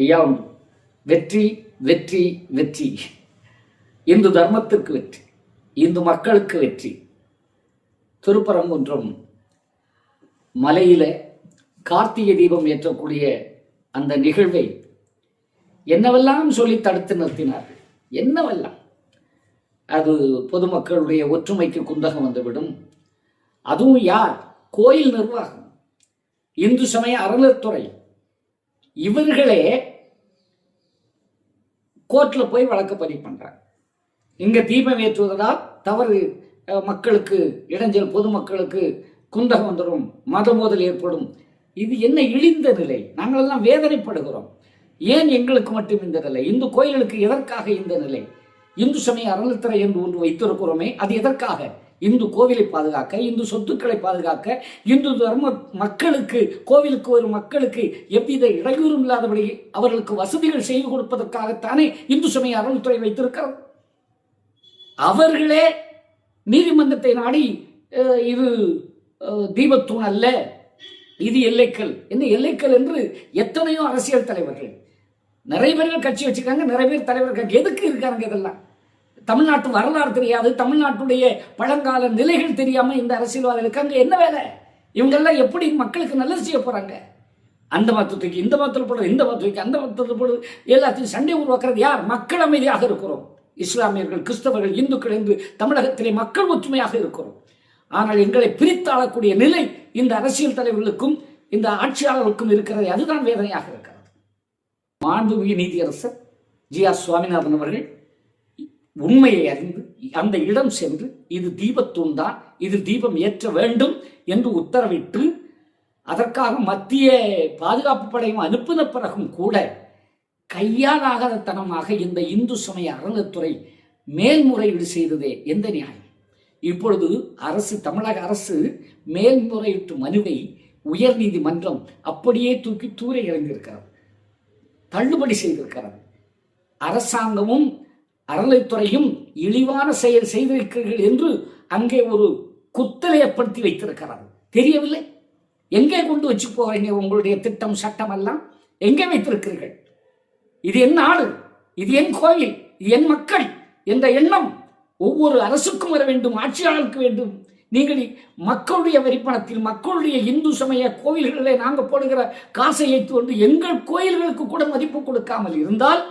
ஐயா உண்டு வெற்றி வெற்றி வெற்றி. இந்து தர்மத்திற்கு வெற்றி இந்து மக்களுக்கு வெற்றி. திருப்பரங்குன்றம் மலையில கார்த்திகை தீபம் ஏற்றக்கூடிய அந்த நிகழ்வை என்னவெல்லாம் சொல்லி தடுத்து நிறுத்தினார்கள் என்னவெல்லாம்? அது பொதுமக்களுடைய ஒற்றுமைக்கு குந்தகம் வந்துவிடும். அதுவும் யார்? கோயில் நிர்வாகம். இந்து சமய அறநிலத்துறை இவர்களே கோர்ட்டில் போய் வழக்கு பதிவு பண்ணுறாங்க இங்கே தீபம் ஏற்றுவதால் தவறு மக்களுக்கு இடைஞ்சல் பொதுமக்களுக்கு குந்தகம் வந்துடும் மத மோதல் ஏற்படும். இது என்ன இழிந்த நிலை? நாங்களெல்லாம் வேதனைப்படுகிறோம். ஏன் எங்களுக்கு மட்டும் இந்த நிலை? இந்து கோயிலுக்கு எதற்காக இந்த நிலை? இந்து சமய அறநிலத்துறை என்று ஒன்று வைத்திருக்கிறோமே அது எதற்காக? இந்து கோவிலை பாதுகாக்க இந்து சொத்துக்களை பாதுகாக்க இந்து தர்ம மக்களுக்கு கோவிலுக்கு வரும் மக்களுக்கு எவ்வித இடையூறும் இல்லாதபடி அவர்களுக்கு வசதிகள் செய்து கொடுப்பதற்காகத்தானே இந்து சமய அறநிலைத்துறை வைத்திருக்கிறது. அவர்களே நீதிமன்றத்தை நாடி இது தீபத்தூண் அல்ல இது எல்லைக்கல். என்ன எல்லைக்கல் என்று எத்தனையோ அரசியல் தலைவர்கள். நிறைய பேர்கள் கட்சி வச்சுக்காங்க நிறைய பேர் தலைவர்கள். எதுக்கு இருக்காங்க இதெல்லாம்? தமிழ்நாட்டு வரலாறு தெரியாது தமிழ்நாட்டுடைய பழங்கால நிலைகள் தெரியாமல் இந்த அரசியல்வாதிகளுக்கு அங்கே என்ன வேலை? இவங்கெல்லாம் எப்படி மக்களுக்கு நல்லது செய்ய போகிறாங்க அந்த மதத்துக்கு இந்த மதத்தில் போடுறது இந்த மதத்துக்கு அந்த மதத்தில் போடுறது எல்லாத்தையும் சண்டை உருவாக்குறது யார்? மக்கள் அமைதியாக இருக்கிறோம். இஸ்லாமியர்கள் கிறிஸ்தவர்கள் இந்துக்கள் என்று தமிழகத்திலே மக்கள் ஒற்றுமையாக இருக்கிறோம். ஆனால் எங்களை பிரித்தாளக்கூடிய நிலை இந்த அரசியல் தலைவர்களுக்கும் இந்த ஆட்சியாளர்களுக்கும் இருக்கிறது. அதுதான் வேதனையாக இருக்கிறது. மாண்புமிகு நீதியரசர் ஜி ஆர் சுவாமிநாதன் அவர்கள் உண்மையை அறிந்து அந்த இடம் சென்று இது தீபத்தூண் தான் இது தீபம் ஏற்ற வேண்டும் என்று உத்தரவிட்டு அதற்காக மத்திய பாதுகாப்பு படையும் அனுப்பின பிறகும் கூட கையாலாகாதத்தனமாக இந்த இந்து சமய அறநிலத்துறை மேல்முறையீடு செய்ததே எந்த நியாயம்? இப்பொழுது அரசு தமிழக அரசு மேல்முறையீட்டு மனுவை உயர்நீதிமன்றம் அப்படியே தூக்கி தூர இறங்கியிருக்கிறது. தள்ளுபடி செய்திருக்கிறது. அரசாங்கமும் அறநிலைத்துறையும் இழிவான செயல் செய்திருக்கிறீர்கள் என்று அங்கே ஒரு குத்தலை ஏற்படுத்தி வைத்திருக்கிறார் தெரியவில்லை. எங்கே கொண்டு வச்சு போகிறீங்க உங்களுடைய திட்டம் சட்டம் எல்லாம்? எங்கே வைத்திருக்கிறீர்கள்? இது என் நாடு இது என் கோயில் இது என் மக்கள் என்ற எண்ணம் ஒவ்வொரு அரசுக்கும் வர வேண்டும் ஆட்சியாளருக்கு வேண்டும். நீங்கள் மக்களுடைய வரிப்பணத்தில் மக்களுடைய இந்து சமய கோயில்களில் நாங்கள் போடுகிற காசை வைத்து கொண்டு எங்கள் கோயில்களுக்கு கூட மதிப்பு கொடுக்காமல் இருந்தால்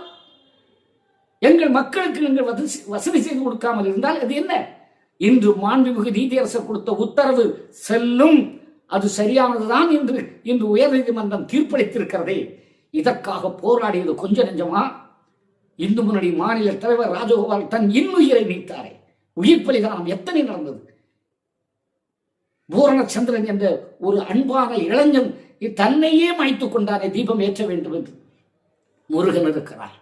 எங்கள் மக்களுக்கு நீங்கள் வசதி- வசதி செய்து கொடுக்காமல் இருந்தால் அது என்ன? இன்று மாண்புமிகு நீதியரசர் கொடுத்த உத்தரவு செல்லும். அது சரியானதுதான் என்று இன்று உயர்நீதிமன்றம் தீர்ப்பளித்திருக்கிறதே. இதற்காக போராடியது கொஞ்ச நெஞ்சமா? இந்து முன்னணி மாநில தலைவர் ராஜகோபால் தன் இன்னுயிரை நீத்தாரே. உயிர் பலிதானம் எத்தனை நடந்தது? பூரணச்சந்திரன் என்ற ஒரு அன்பான இளைஞன் தன்னையே மாய்த்துக் கொண்டாரே தீபம் ஏற்ற வேண்டும் என்று முருகன் இருக்கிறார்.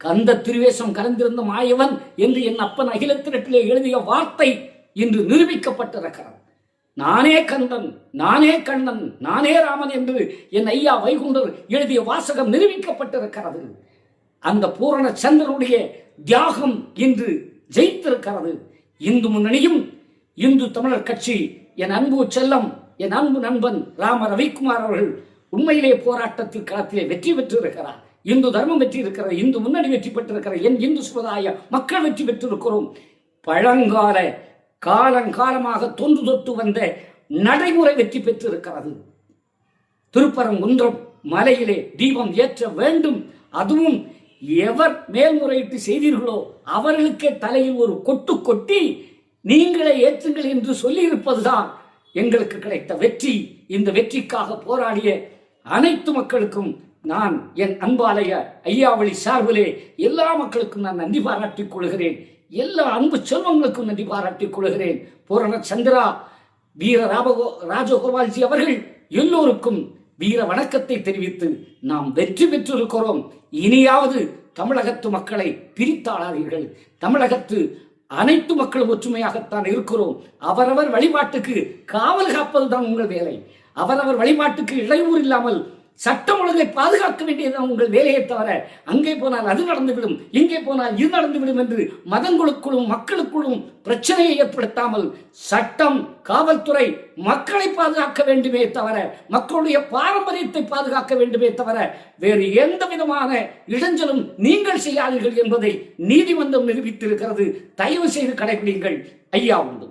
கந்த திருவேஷம் கலந்திருந்த மாயவன் என்று என் அப்பன் அகிலத்திரட்டிலே எழுதிய வார்த்தை இன்று நிரூபிக்கப்பட்டிருக்கிறது. நானே கந்தன் நானே கண்ணன் நானே ராமன் என்று என் ஐயா வைகுண்டர் எழுதிய வாசகம் நிரூபிக்கப்பட்டிருக்கிறது. அந்த பூரண சந்திரனுடைய தியாகம் இன்று ஜெயித்திருக்கிறது. இந்து முன்னணியும் இந்து தமிழர் கட்சி என் அன்பு செல்லம் என் அன்பு நண்பன் ராம ரவிக்குமார் அவர்கள் உண்மையிலே போராட்டத்தில் களத்திலே வெற்றி பெற்றிருக்கிறார். இந்து தர்மம் வெற்றி இருக்கிறது இந்து முன்னணி வெற்றி பெற்றிருக்கிற என் இந்து சமுதாய மக்கள் வெற்றி பெற்றிருக்கிறோம். பழங்கால காலங்காலமாக தொன்று தொட்டு வந்த நடைமுறை வெற்றி பெற்றிருக்கிறது. திருப்பரங்குன்றம் மலையிலே தீபம் ஏற்ற வேண்டும். அதுவும் எவர் மேல்முறையீட்டு செய்தீர்களோ அவர்களுக்கே தலையில் ஒரு கொட்டு கொட்டி நீங்களே ஏற்றுங்கள் என்று சொல்லியிருப்பதுதான் எங்களுக்கு கிடைத்த வெற்றி. இந்த வெற்றிக்காக போராடிய அனைத்து மக்களுக்கும் நான் என் அன்பாலய ஐயாவளி சார்பிலே எல்லா மக்களுக்கும் நான் நன்றி பாராட்டிக் கொள்கிறேன். எல்லா அன்பு செல்வங்களுக்கும் நன்றி பாராட்டிக் கொள்கிறேன். பூரண சந்திரா வீர ராபகோ ராஜகோபால்ஜி அவர்கள் எல்லோருக்கும் வீர வணக்கத்தை தெரிவித்து நாம் வெற்றி பெற்றிருக்கிறோம். இனியாவது தமிழகத்து மக்களை பிரித்தாளாதீர்கள். தமிழகத்து அனைத்து மக்களும் ஒற்றுமையாகத்தான் இருக்கிறோம். அவரவர் வழிபாட்டுக்கு காவல் காப்பதுதான் உங்கள் வேலை. அவரவர் வழிபாட்டுக்கு இடையூறு இல்லாமல் சட்டம் ஒழுங்கை பாதுகாக்க வேண்டியது உங்கள் வேலையை தவிர அங்கே போனால் அது நடந்துவிடும் இங்கே போனால் இது நடந்துவிடும் என்று மதங்களுக்குள்ளும் மக்களுக்குள்ளும் பிரச்சனையை ஏற்படுத்தாமல் சட்டம் காவல்துறை மக்களை பாதுகாக்க வேண்டுமே தவிர மக்களுடைய பாரம்பரியத்தை பாதுகாக்க வேண்டுமே தவிர வேறு எந்த விதமான இடைஞ்சலும் நீங்கள் செய்யாதீர்கள் என்பதை நீதிமன்றம் நிரூபித்திருக்கிறது. தயவு செய்து கடைபிடிங்கள் ஐயா உண்டு.